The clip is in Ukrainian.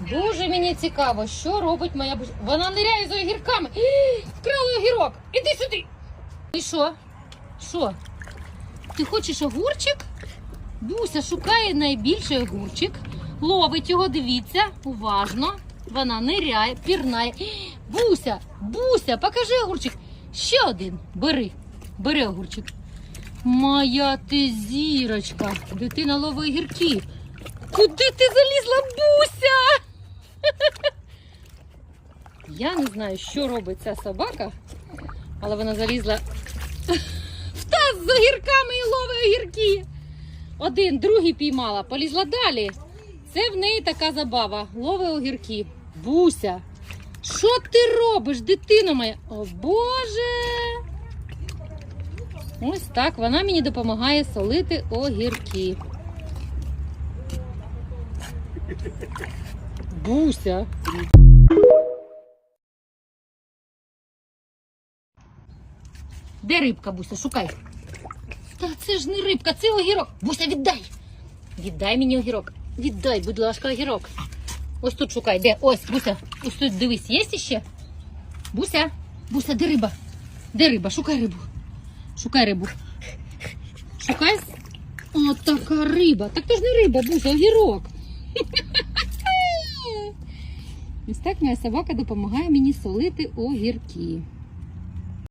Дуже мені цікаво, що робить моя буся. Вона ниряє за огірками. Вкрала огірок. Іди сюди. І що? Що? Ти хочеш огурчик? Буся шукає найбільший огурчик, ловить його, дивіться, уважно. Вона ниряє, пірнає. Буся, Буся, покажи огурчик. Ще один. Бери, бери огурчик. Моя ти зірочка. Дитина ловить огірки. Куди ти залізла, Буся? Я не знаю, що робить ця собака, але вона залізла в таз з огірками і ловить огірки. Один, другий піймала, полізла далі. Це в неї така забава. Ловить огірки. Буся, що ти робиш, дитино моя? О Боже! Ось так вона мені допомагає солити огірки. Буся. Де рибка, Буся? Шукай. Та це ж не рибка, це огірок. Буся, віддай. Віддай мені огірок. Віддай, будь ласка, огірок. Ось тут шукай, де? Ось, Буся, ось тут дивись, є ще? Буся, Буся, де риба? Де риба? Шукай рибу. Шукай рибу. Шукай. О, така риба. Так то ж не риба, Буся, огірок. Ось так моя собака допомагає мені солити огірки.